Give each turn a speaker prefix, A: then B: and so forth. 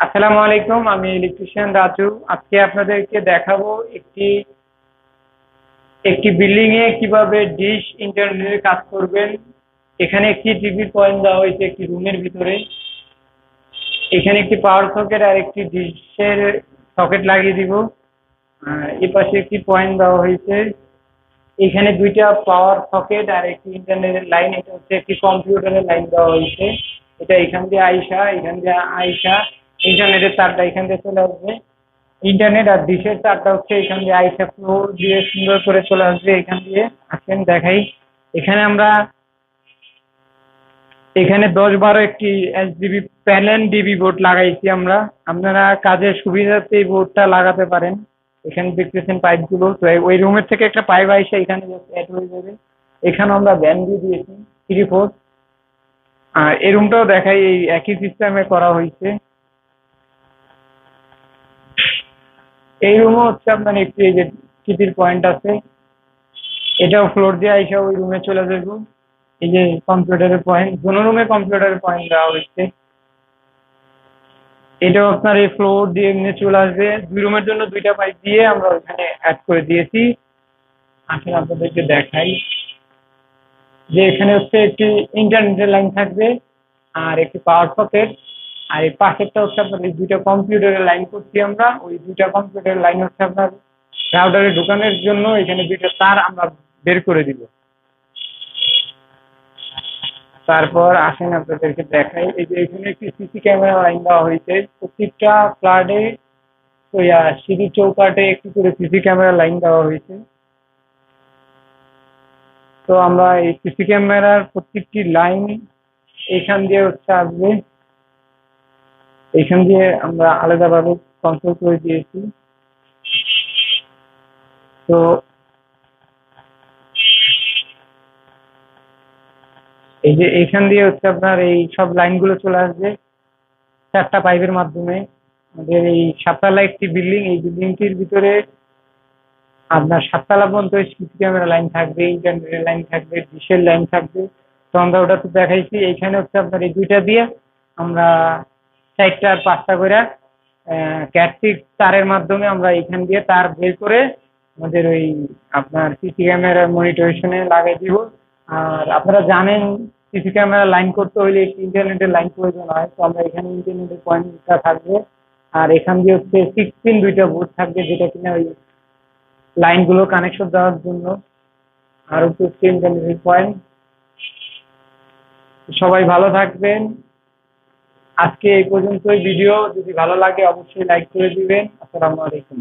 A: আসসালামু আলাইকুম, আমি ইলেকট্রিশিয়ান রাজু। আজকে আপনাদেরকে দেখাবো একটি একটি বিল্ডিং এ কীভাবে ডিশ ইন্টারনেটের কাজ করবেন। এখানে একটি টিভি পয়েন্ট দেওয়া হয়েছে একটি রুমের ভিতরে। এখানে একটি পাওয়ার সকেট আর একটি ডিশের সকেট লাগিয়ে দিব। এই পাশে একটি পয়েন্ট দেওয়া হয়েছে। এখানে দুইটা পাওয়ার সকেট আর একটি ইন্টারনেটের লাইন এটা হচ্ছে একটি কম্পিউটারের লাইন দেওয়া হয়েছে। এটা এখান দিয়ে আইসা এখান দিয়ে আইসা ইন্টারনেটের তারটা এখান দিয়ে চলে আসবে। ইন্টারনেট আর ডিশের তারটা হচ্ছে এখান দিয়ে আইসা ফ্লোর দিয়ে সুন্দর করে চলে আসবে এখান দিয়ে। আসেন, দেখাই। এখানে আমরা এখানে দশ বারো একটি S DB panel DB board লাগাইছি আমরা। আপনারা কাজের সুবিধার্থে এই বোর্ডটা লাগাতে পারেন। এখানে দেখতেছেন পাইপগুলো তো ওই রুমের থেকে একটা পাইপ আইসা এখানে অ্যাড হয়ে যাবে। এখানে আমরা ব্যান দিয়ে দিয়েছি থ্রি ফোর আর এই রুমটাও দেখাই, এই একই সিস্টেমে করা হয়েছে এই রুমও হচ্ছে আপনার একটি এই যে টিপির পয়েন্ট আছে। এটাও ফ্লোর দিয়ে আইসা ওই রুমে চলে যাব এই যে কম্পিউটারের পয়েন্ট দুনো রুমে কম্পিউটারের পয়েন্ট দেওয়া হয়েছে। এটাও আপনার এই ফ্লোর দিয়ে এমনি চলে আসবে। দুই রুমের জন্য দুইটা পাইপ দিয়ে আমরা ওইখানে অ্যাড করে দিয়েছি। আসলে আপনাদেরকে দেখাই। যে এখানে হচ্ছে একটি ইন্টারনেটের লাইন থাকবে আর একটি পাওয়ার সকেট আর এই পাশেরটা হচ্ছে আপনার, এই দুইটা কম্পিউটারের লাইন করছি আমরা। ওই দুইটা কম্পিউটারের লাইন হচ্ছে আপনার রাউটারে ঢোকানোর জন্য এখানে দুইটা তার আমরা বের করে দিব। তারপর আসেন আপনাদেরকে দেখাই। এই যে এখানে একটি সিসি ক্যামেরা লাইন দেওয়া হয়েছে। প্রত্যেকটা ফ্ল্যাটে ওই সিঁড়ি চৌকাটে একটি করে সিসি ক্যামেরা লাইন দেওয়া হয়েছে। তো আমরা এই সিসি ক্যামেরার প্রত্যেকটি লাইন এখান দিয়ে হচ্ছে আসবে। এখান দিয়ে আমরা আলাদাভাবে কন্ট্রোল করে দিয়েছি। তো এই যে এখান দিয়ে হচ্ছে আপনার এই সব লাইনগুলো চলে আসবে। চারটা পাইপের মাধ্যমে। আমাদের এই সাততলা একটি বিল্ডিং এই বিল্ডিংটির ভিতরে আপনার সাততলা পর্যন্ত সিসি ক্যামেরা লাইন থাকবে ইন্টারনেটের লাইন থাকবে ডিশের লাইন থাকবে। তো আমরা ওটা তো দেখাইছি। এইখানে হচ্ছে আপনার এই দুইটা দিয়ে আমরা চারটা আর পাঁচটা করে ক্যাটসিক তারের মাধ্যমে আমরা এখান দিয়ে তার বের করে আমাদের ওই আপনার সিসি ক্যামেরার মনিটরেশনে লাগাই দিব। আর আপনারা জানেন, সিসি ক্যামেরা লাইন করতে হলে ইন্টারনেটের লাইন প্রয়োজন হয়, তো আমরা এখানে ইন্টারনেটের পয়েন্টটা থাকবে। আর এখান দিয়ে হচ্ছে সিক্সটিন দুইটা বোর্ড থাকবে, যেটা কিনা ওই লাইনগুলো কানেকশন দেওয়ার জন্য। আর হচ্ছে ইন্টারনেটের পয়েন্ট সবাই ভালো থাকবেন। আজকে এই পর্যন্তই। ভিডিও যদি ভালো লাগে অবশ্যই লাইক করে দিবেন। আসসালামু আলাইকুম।